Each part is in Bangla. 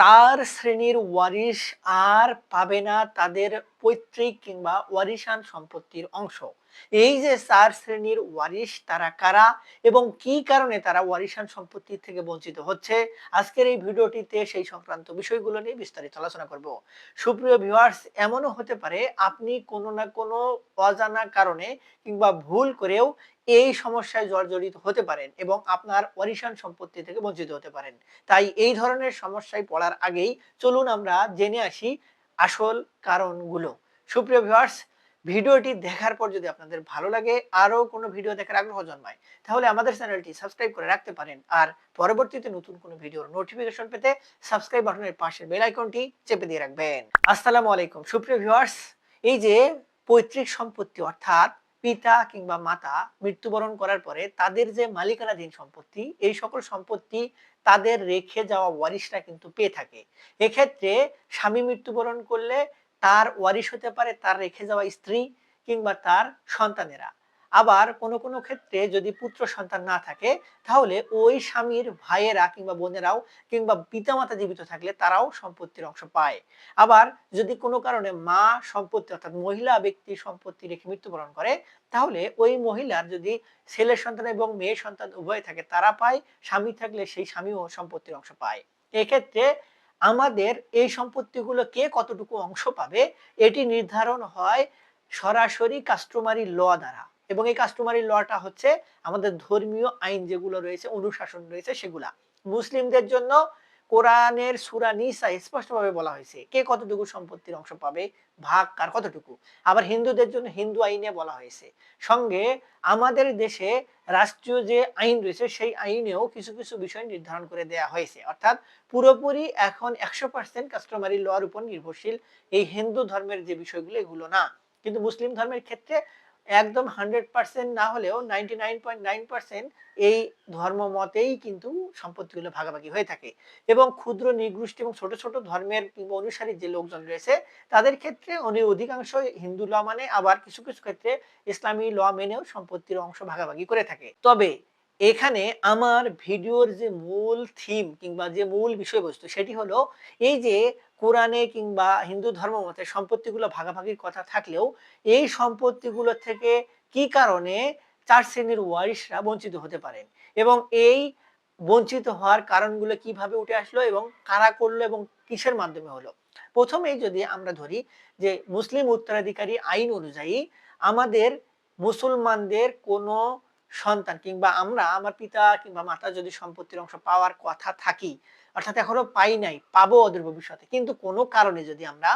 চার শ্রেণির ওয়ারিশ আর পাবে না তাদের পৈতৃক কিংবা ওয়ারিশান সম্পত্তির অংশ। এই যে চার শ্রেণির ওয়ারিশ তারা কারা এবং কি কারণে তারা ওয়ারিশান সম্পত্তি থেকে বঞ্চিত হচ্ছে? আজকের এই ভিডিওটিতে সেই সংক্রান্ত বিষয়গুলো নিয়ে বিস্তারিত আলোচনা করব। সুপ্রিয় ভিউয়ার্স, এমনও হতে পারে আপনি কোনো না কোনো অজানা কারণে কিংবা ভুল করেও এই সমস্যায় জর্জরিত হতে পারেন এবং আপনার ওয়ারিশান সম্পত্তি থেকে বঞ্চিত হতে পারেন। তাই এই ধরনের সমস্যায় পড়ার আগেই চলুন আমরা জেনে আসি আসল কারণগুলো। সুপ্রিয় ভিউয়ার্স ভিডিওটি দেখার পর যদি আপনাদের ভালো লাগে আরও কোনো ভিডিও দেখার আগ্রহ জন্মায়, তাহলে আমাদের চ্যানেলটি সাবস্ক্রাইব করে রাখতে পারেন। আর পরবর্তীতে নতুন কোনো ভিডিওর নোটিফিকেশন পেতে সাবস্ক্রাইব বাটনের পাশের বেল আইকনটি চেপে দিয়ে রাখবেন। আসসালামু আলাইকুম। সুপ্রিয় ভিউয়ার্স এই যে পৈতৃক সম্পত্তি অর্থাৎ পিতা কিংবা মাতা মৃত্যুবরণ করার পরে তাদের যে মালিকানাধীন সম্পত্তি, এই সকল সম্পত্তি তাদের রেখে যাওয়া ওয়ারিশরা কিন্তু পেয়ে থাকে। এক্ষেত্রে স্বামী মৃত্যুবরণ করলে তার ওয়ারিশ হতে পারে তার রেখে যাওয়া স্ত্রী কিংবা তার সন্তানেরা। আবার কোনো কোনো ক্ষেত্রে যদি পুত্র সন্তান না থাকে, তাহলে ওই স্বামীর ভাইয়েরা কিংবা বোনেরাও কিংবা পিতামাতা জীবিত থাকলে তারাও সম্পত্তির অংশ পায়। আবার যদি কোনো কারণে মা সম্পত্তি অর্থাৎ মহিলা ব্যক্তি সম্পত্তি রেখে মৃত্যুবরণ করে, তাহলে ওই মহিলার যদি ছেলের সন্তান এবং মেয়ে সন্তান উভয় থাকে, তারা পায়, স্বামী থাকলে সেই স্বামীও সম্পত্তির অংশ পায়। এক্ষেত্রে আমাদের এই সম্পত্তিগুলো কে কতটুকু অংশ পাবে, এটি নির্ধারণ হয় সরাসরি কাস্টমারি ল দ্বারা। এবং এই কাস্টমারি লটা হচ্ছে আমাদের ধর্মীয় আইন যেগুলো রয়েছে, অনুশাসন রয়েছে, সেগুলা। মুসলিমদের জন্য কোরআনের সুরা নিসা স্পষ্টভাবে বলা হয়েছে। কে কতটুকু সম্পত্তির অংশ পাবে? ভাগ কার কতটুকু? আবার হিন্দুদের জন্য হিন্দু আইনে বলা হয়েছে। সঙ্গে আমাদের দেশে রাষ্ট্রীয় যে আইন রয়েছে, সেই আইনেও কিছু কিছু বিষয় নির্ধারণ করে দেয়া হয়েছে। অর্থাৎ পুরোপুরি এখন একশো পার্সেন্ট কাস্টমারি লর উপর নির্ভরশীল। এই হিন্দু ধর্মের যে বিষয়গুলো, এগুলো না। কিন্তু মুসলিম ধর্মের ক্ষেত্রে একদম হান্ড্রেড পার্সেন্ট না হলেও ninety nine point nine percent এই ধর্ম মতেই কিন্তু সম্পত্তিগুলো ভাগাভাগি হয়ে থাকে। এবং ক্ষুদ্র নিগোষ্ঠী এবং ছোট ছোট ধর্মের কিংবা অনুসারী যে লোকজন রয়েছে, তাদের ক্ষেত্রে অনেক অধিকাংশ হিন্দু ল মানে আবার কিছু কিছু ক্ষেত্রে ইসলামী ল মেনেও সম্পত্তির অংশ ভাগাভাগি করে থাকে। তবে এখানে আমার ভিডিওর যে মূল থিম কিংবা যে মূল বিষয়বস্তু সেটি হলো এই যে কোরআনে কিংবা হিন্দু ধর্ম মতে সম্পত্তিগুলো ভাগাভাগির কথা থাকলেও এই সম্পত্তিগুলো থেকে কি কারণে চার শ্রেণির ওয়ারিশরা বঞ্চিত হতে পারেন? এবং এই বঞ্চিত হওয়ার কারণগুলো কীভাবে উঠে আসলো এবং কারা করল এবং কিসের মাধ্যমে হলো? প্রথমেই যদি আমরা ধরি যে মুসলিম উত্তরাধিকারী আইন অনুযায়ী আমাদের মুসলমানদের কোনো সন্তান কিংবা আমরা, আমার পিতা কিংবা মাতা যদি সম্পত্তির অংশ পাওয়ার কথা থাকি, অর্থাৎ এখনও পাই নাই, পাবো ওদের ভবিষ্যতে। কিন্তু কোনো কারণে যদি আমরা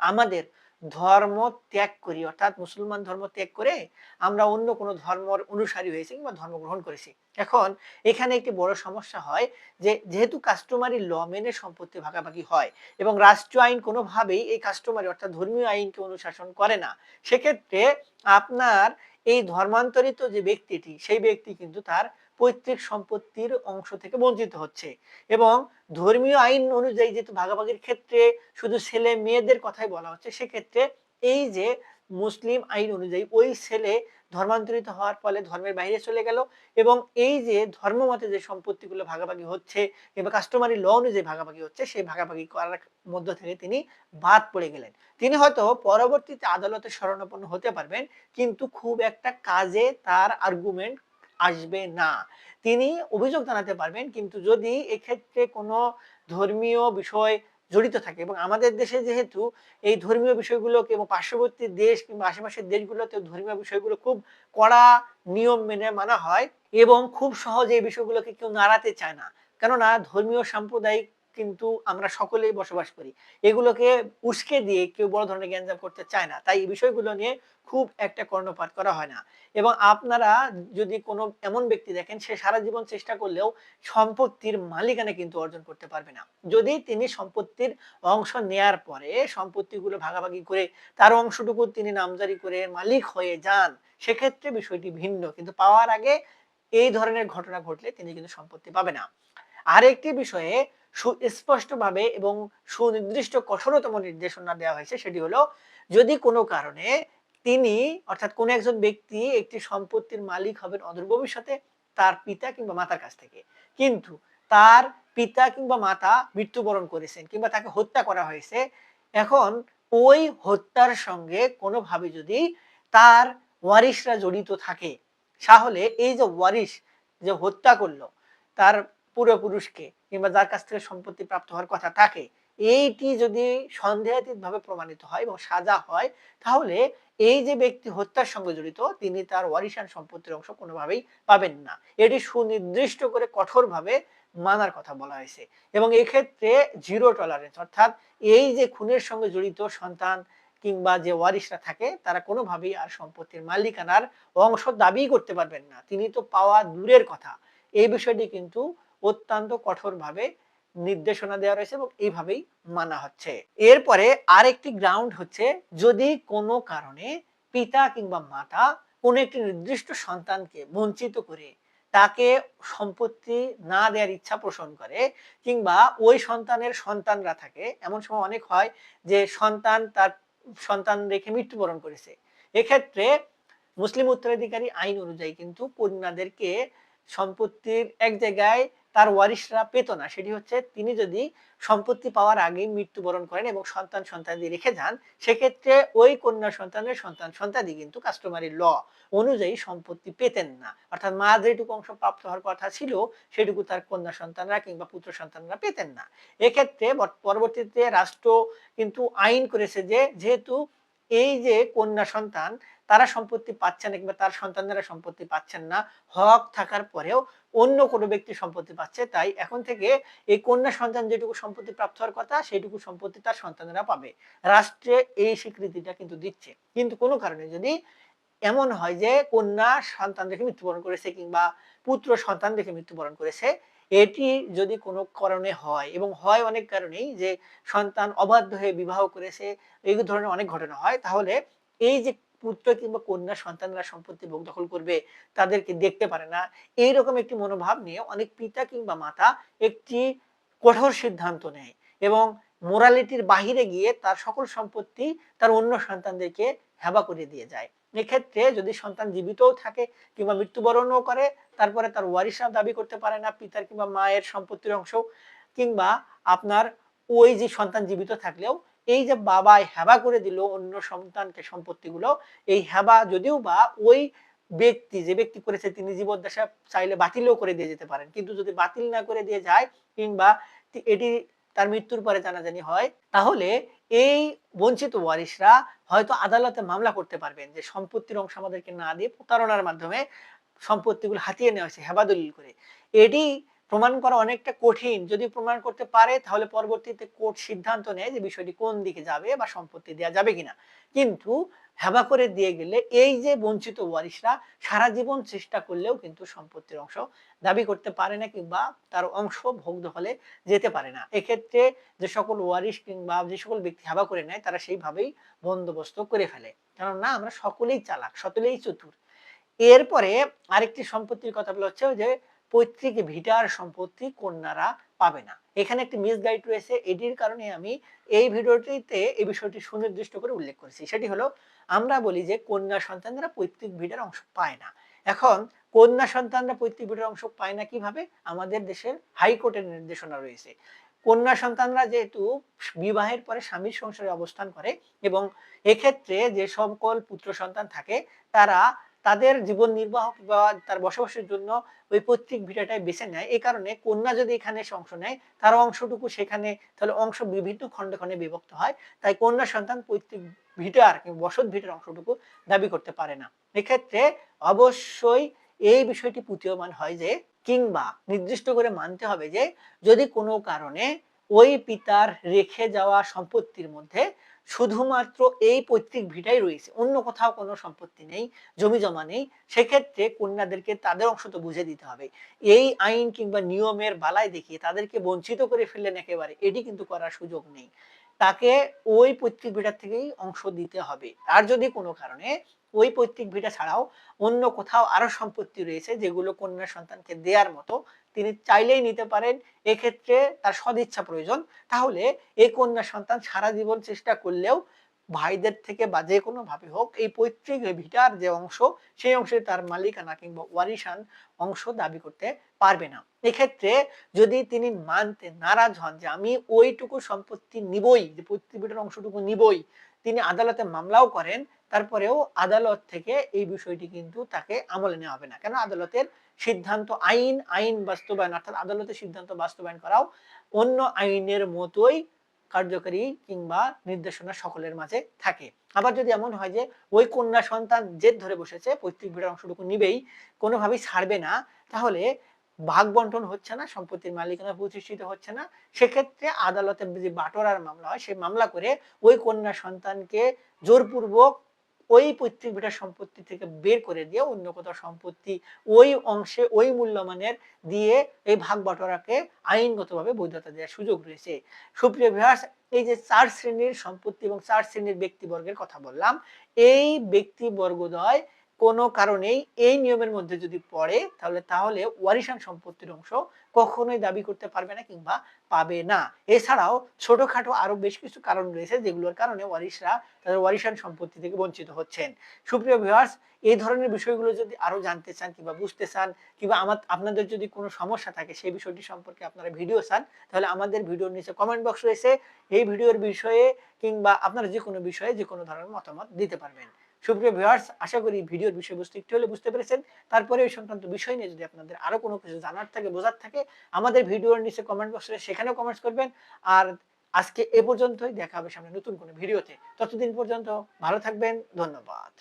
আমাদের ধর্ম ত্যাগ করি, অর্থাৎ মুসলমান ধর্ম ত্যাগ করে আমরা অন্য কোনো ধর্মর অনুসারী হয়েছি কিংবা ধর্ম গ্রহণ করেছি, এখন এখানে একটি বড় সমস্যা হয় যে, যেহেতু কাস্টমারি ল মেনে সম্পত্তি ভাগাভাগি হয় এবং রাষ্ট্রীয় আইন কোনোভাবেই এই কাস্টমারি অর্থাৎ ধর্মীয় আইনকে অনুশাসন করে না, সেক্ষেত্রে আপনার এই ধর্মান্তরিত যে ব্যক্তিটি, সেই ব্যক্তি কিন্তু তার পৈতৃক সম্পত্তির অংশ থেকে বঞ্চিত হচ্ছে। এবং ধর্মীয় আইন অনুযায়ী যেহেতু ভাগাভাগির ক্ষেত্রে শুধু ছেলে মেয়েদের কথাই বলা হচ্ছে, সেক্ষেত্রে এই যে মুসলিম আইন অনুযায়ী ওই ছেলে ধর্মান্তরিত হওয়ার ফলে ধর্মের বাইরে চলে গেল এবং এই যে ধর্মমতে যে সম্পত্তিগুলো ভাগাভাগি হচ্ছে কিংবা কাস্টমারি ল অনুযায়ী ভাগাভাগি হচ্ছে, সেই ভাগাভাগি করার মধ্য থেকে তিনি বাদ পড়ে গেলেন। তিনি হয়তো পরবর্তীতে আদালতে শরণাপন্ন হতে পারবেন, কিন্তু খুব একটা কাজে তার আর্গুমেন্ট আসবে না। তিনি অভিযোগ জানাতে পারবেন, কিন্তু যদি এক্ষেত্রে কোনো ধর্মীয় বিষয় জড়িত থাকে এবং আমাদের দেশে যেহেতু এই ধর্মীয় বিষয়গুলোকে এবং পার্শ্ববর্তী দেশ কিংবা আশেপাশের দেশগুলোতে ধর্মীয় বিষয়গুলো খুব কড়া নিয়ম মেনে মানা হয় এবং খুব সহজে এই বিষয়গুলোকে কেউ নাড়াতে চায় না। কেননা ধর্মীয় সাম্প্রদায়িক কিন্তু আমরা সকলেই বসবাস করি। এগুলোকে উস্কে দিয়ে কেউ বড় ধরনের গ্যাঞ্জাম করতে চায় না। তাই এই বিষয়গুলো নিয়ে খুব একটা কর্ণপাত করা হয় না। এবং আপনারা যদি কোনো এমন ব্যক্তি দেখেন, সে সারা জীবন চেষ্টা করলেও সম্পত্তির মালিকানা কিন্তু অর্জন করতে পারবে না। যদি তিনি সম্পত্তির অংশ নেয়ার পরে সম্পত্তিগুলো ভাগাভাগি করে তার অংশটুকু তিনি নামজারি করে মালিক হয়ে যান, সেক্ষেত্রে বিষয়টি ভিন্ন। কিন্তু পাওয়ার আগে এই ধরনের ঘটনা ঘটলে তিনি কিন্তু সম্পত্তি পাবে না। আরেকটি বিষয়ে সুস্পষ্টভাবে এবং সুনির্দিষ্ট কঠোরতম নির্দেশনা দেওয়া হয়েছে, সেটি হলো যদি কোনো কারণে তিনি, অর্থাৎ কোন একজন ব্যক্তি একটি সম্পত্তির মালিক হবেন অদূর ভবিষ্যতে, তার পিতা কিংবা মাতার কাছ থেকে। কিন্তু তার পিতা কিংবা মাতা মৃত্যুবরণ করেছেন কিংবা তাকে হত্যা করা হয়েছে, এখন ওই হত্যার সঙ্গে কোনোভাবে যদি তার ওয়ারিশরা জড়িত থাকে, তাহলে এই যে ওয়ারিশ যে হত্যা করল, তার পূর্বপুরুষকে কিংবা যার কাছ থেকে সম্পত্তি প্রাপ্ত হওয়ার কথা থাকে, এইটি যদি সন্দেহাতীত ভাবে প্রমাণিত হয় এবং সাজা হয়, তাহলে এই যে ব্যক্তি হত্যার সঙ্গে জড়িত, তিনি তার ওয়ারিশান সম্পত্তির অংশ কোনোভাবেই পাবেন না। এটি সুনির্দিষ্ট করে কঠোরভাবে মানার কথা বলা হয়েছে। এবং এক্ষেত্রে জিরো টলারেন্স অর্থাৎ এই যে খুনের সঙ্গে জড়িত সন্তান কিংবা যে ওয়ারিশরা থাকে, তারা কোনোভাবেই আর সম্পত্তির মালিকানার অংশ দাবি করতে পারবেন না। তিনি তো পাওয়া দূরের কথা। এই বিষয়টি কিন্তু অত্যন্ত কঠোরভাবে নির্দেশনা দেওয়া রয়েছে এবং এইভাবেই মানা হচ্ছে। এরপরে আরেকটি গ্রাউন্ড হচ্ছে, যদি কোনো কারণে পিতা কিংবা মাতা কোন একটি নির্দিষ্ট সন্তানকে বঞ্চিত করে তাকে সম্পত্তি না দেওয়ার ইচ্ছা পোষণ করে কিংবা ওই সন্তানের সন্তানরা থাকে, এমন সময় অনেক হয় যে সন্তান তার সন্তান রেখে মৃত্যুবরণ করেছে। এক্ষেত্রে মুসলিম উত্তরাধিকারী আইন অনুযায়ী কিন্তু কন্যাদেরকে সম্পত্তির এক জায়গায় তার ওয়ারিশরা পেত না। সেটি হচ্ছে তিনি যদি সম্পত্তি পাওয়ার আগেই মৃত্যুবরণ করেন এবং সন্তান সন্তানাদি রেখে যান, সেক্ষেত্রে ওই কন্যা সন্তানের সন্তান সন্তাদি কিন্তু কাস্টমারি ল অনুযায়ী সম্পত্তি পেতেন না। অর্থাৎ মা যেটুকু অংশ প্রাপ্ত হওয়ার কথা ছিল, সেটুকু তার কন্যা সন্তানরা কিংবা পুত্র সন্তানরা পেতেন না। এক্ষেত্রে পরবর্তীতে রাষ্ট্র কিন্তু আইন করেছে যে, যেহেতু এই যে কন্যা সন্তান তারা সম্পত্তি পাচ্ছেন কিংবা তার সন্তানরা সম্পত্তি পাচ্ছেন না, হক থাকার পরেও অন্য কোনো ব্যক্তি সম্পত্তি পাচ্ছে। তাই এখন থেকে এই কন্যা সন্তান যেটুকু সম্পত্তি প্রাপ্ত হওয়ার কথা, সেইটুকু সম্পত্তি তার সন্তানেরা পাবে। রাষ্ট্রে এই স্বীকৃতিটা কিন্তু দিচ্ছে। কিন্তু কোনো কারণে যদি এমন হয় যে কন্যা সন্তান দেখে মৃত্যুবরণ করেছে কিংবা পুত্র সন্তান দেখে মৃত্যুবরণ করেছে, এটি যদি কোনো কারণে হয় এবং হয় অনেক কারণেই যে সন্তান অবাধ্য হয়ে বিবাহ করেছে, এই ধরনের অনেক ঘটনা হয়, তাহলে এই যে পুত্র কিংবা কন্যা সন্তানরা সম্পত্তি ভোগ দখল করবে, তাদেরকে দেখতে পারে না। এইরকম একটি মনোভাব নিয়ে অনেক পিতা কিংবা মাতা একটি কঠোর সিদ্ধান্ত নেয় এবং মোরালিটির বাহিরে গিয়ে তার সকল সম্পত্তি তার অন্য সন্তানদেরকে হেবা করে দিয়ে যায়। এক্ষেত্রে যদি সন্তান জীবিতও থাকে কিংবা মৃত্যুবরণও করে, তারপরে তার ওয়ারিশা দাবি করতে পারে না পিতার কিংবা মায়ের সম্পত্তির অংশ কিংবা আপনার ওই যে সন্তান জীবিত থাকলেও এই যে বাবাই হেবা করে দিল অন্য সন্তানকে সম্পত্তিগুলো, এই হেবা যদিও বা ওই ব্যক্তি, যে ব্যক্তি করেছে তিনি জীবদ্দশা চাইলে বাতিলও করে দিয়ে যেতে পারেন। কিন্তু যদি বাতিল না করে দিয়ে যায় কিংবা এটি তার মৃত্যুর পরে জানাজানি হয়, তাহলে এই বঞ্চিত ওয়ারিশরা হয়তো আদালতে মামলা করতে পারবেন যে সম্পত্তির অংশ আমাদেরকে না দিয়ে প্রতারণার মাধ্যমে সম্পত্তিগুলো হাতিয়ে নেওয়া হয়েছে হেবাদলিল করে। এটি প্রমাণ করা অনেকটা কঠিন। যদি প্রমাণ করতে পারে, তাহলে পরবর্তীতে কোর্ট সিদ্ধান্ত নেয় যে বিষয়টি কোন দিকে যাবে বা সম্পত্তি দেওয়া যাবে কিনা। কিন্তু হেবা করে দিয়ে গেলে এই যে বঞ্চিত ওয়ারিশরা সারা জীবন চেষ্টা করলেও কিন্তু সম্পত্তির অংশ দাবি করতে পারে না কিংবা তার অংশ ভোগ হলে যেতে পারে না। এক্ষেত্রে যে সকল ওয়ারিশ কিংবা যে সকল ব্যক্তি হেবা করে নেয়, তারা সেইভাবেই বন্দোবস্ত করে ফেলে। কেননা আমরা সকলেই চালাক, সকলেই চতুর। এরপরে আরেকটি সম্পত্তির কথা বলা হচ্ছে যে পৈতৃক ভিটার সম্পত্তি কন্যারা পাবে না। এখানে একটি মিস গাইড রয়েছে। এটির কারণে আমি এই ভিডিওটিতে এই বিষয়টি সুনির্দিষ্ট করে উল্লেখ করেছি। সেটি হলো, আমরা বলি যে কন্যা সন্তানরা পৈতৃক ভিটার অংশ পায় না। এখন, কন্যা সন্তানরা পৈতৃক ভিটার অংশ পায় না কীভাবে? আমাদের দেশের হাইকোর্টের নির্দেশনা রয়েছে। কন্যা সন্তানরা যেহেতু বিবাহের পরে স্বামীর সংসারে অবস্থান করে এবং এক্ষেত্রে যে সকল পুত্র সন্তান থাকে, তারা তাদের জীবন নির্বাহ বা তার বসবাসের জন্য ওই পৈতৃক ভিটাটাই বেছে নেয়। এই কারণে কন্যা যদি এখানে অংশ নেয় তার অংশটুকু সেখানে তাহলে অংশ বিভিন্ন খণ্ডে খণ্ডে বিভক্ত হয়। তাই কন্যা সন্তান পৈতৃক ভিটার বসত ভিটার অংশটুকু দাবি করতে পারে না। এক্ষেত্রে অবশ্যই এই বিষয়টি প্রতীয়মান হয় যে, কিংবা নির্দিষ্ট করে মানতে হবে যে, যদি কোনো কারণে ওই পিতার রেখে যাওয়া সম্পত্তির মধ্যে শুধুমাত্র এই পৈতৃক ভিটাই রয়েছে, অন্য কোথাও কোনো সম্পত্তি নেই, জমি জমা নেই, সেক্ষেত্রে কন্যাদেরকে তাদের অংশ তো বুঝে দিতে হবে। এই আইন কিংবা নিয়মের বালায় দেখিয়ে তাদেরকে বঞ্চিত করে ফেললেন একেবারে, এটি কিন্তু করার সুযোগ নেই। তাকে ওই পৈতৃক ভিটার থেকেই অংশ দিতে হবে। আর যদি কোনো কারণে ওই পৈতৃক ভিটা ছাড়াও অন্য কোথাও আরও সম্পত্তি রয়েছে যেগুলো কন্যা সন্তানকে দেওয়ার মতো। তিনি চাইলেই নিতে পারেন, এক্ষেত্রে তার সদিচ্ছা প্রয়োজন। তাহলে এই কন্যা সন্তান সারা জীবন চেষ্টা করলেও ভাইদের থেকে বা যে কোনো ভাবে হোক এই পৈতৃক ভিটার যে অংশ, সেই অংশে তার মালিকানা কিংবা ওয়ারিশান অংশ দাবি করতে পারবে না। এক্ষেত্রে যদি তিনি মানতে নারাজ হন যে আমি ওইটুকু সম্পত্তি নিবই, যে পৈতৃক ভিটার অংশটুকু নিবই, তিনি আদালতে মামলাও করেন তারপরেও আদালত থেকে এই বিষয়টি কিন্তু তাকে আমলে নেওয়া হবে না। কেন? আদালতের সিদ্ধান্ত আইন আইন বাস্তবায়ন, অর্থাৎ আদালতের সিদ্ধান্ত বাস্তবায়ন করাও অন্য আইনের মতোই কার্যকরী কিংবা নির্দেশনা সকলের মাঝে থাকে। আবার যদি এমন হয় যে ওই কন্যা সন্তান জেদ ধরে বসেছে, পৈতৃক ভিড়ার অংশটুকু নিবেই, কোনোভাবেই ছাড়বে না, তাহলে ভাগ বন্টন হচ্ছে না, সম্পত্তির মালিকানা প্রতিষ্ঠিত হচ্ছে না। সেক্ষেত্রে আদালতে যে বাটোয়ারার মামলা হয় সেই মামলা করে ওই কন্যা সন্তানকে জোরপূর্বক ওই পৈতৃক ভিটার সম্পত্তি থেকে বের করে দিয়ে অন্য কোথাও সম্পত্তি ওই অংশে, ওই মূল্যমানের দিয়ে এই ভাগ বাটোয়ারাকে আইনগতভাবে বৈধতা দেওয়ার সুযোগ রয়েছে। সুপ্রিয় ভিউয়ার্স এই যে চার শ্রেণির সম্পত্তি এবং চার শ্রেণির ব্যক্তিবর্গের কথা বললাম, এই ব্যক্তিবর্গদ্বয় কোনো কারণেই এই নিয়মের মধ্যে যদি পড়ে, তাহলে তাহলে ওয়ারিশান সম্পত্তির অংশ কখনোই দাবি করতে পারবে না কিংবা পাবে না। এছাড়াও ছোটখাটো আরও বেশ কিছু কারণ রয়েছে যেগুলোর কারণে ওয়ারিশরা, তাদের ওয়ারিশান সম্পত্তি থেকে বঞ্চিত হচ্ছেন। সুপ্রিয় ভিউয়ার্স এই ধরনের বিষয়গুলো যদি আরও জানতে চান কিংবা বুঝতে চান কিংবা আমার, আপনাদের যদি কোনো সমস্যা থাকে সেই বিষয়টি সম্পর্কে আপনারা ভিডিও চান, তাহলে আমাদের ভিডিওর নিচে কমেন্ট বক্স রয়েছে। এই ভিডিওর বিষয়ে কিংবা আপনারা যে কোনো বিষয়ে যে কোনো ধরনের মতামত দিতে পারবেন। সুপ্রিয় ভিউয়ার্স আশা করি ভিডিওর বিষয়বস্তু একটু হলে বুঝতে পেরেছেন। তারপরে এই সংক্রান্ত বিষয় নিয়ে যদি আপনাদের আরও কোনো কিছু জানার থাকে, বোঝার থাকে, আমাদের ভিডিওর নিচে কমেন্ট বক্সে সেখানেও কমেন্টস করবেন। আর আজকে এ পর্যন্তই, দেখা হবে সামনে নতুন কোনো ভিডিওতে। ততদিন পর্যন্ত ভালো থাকবেন, ধন্যবাদ।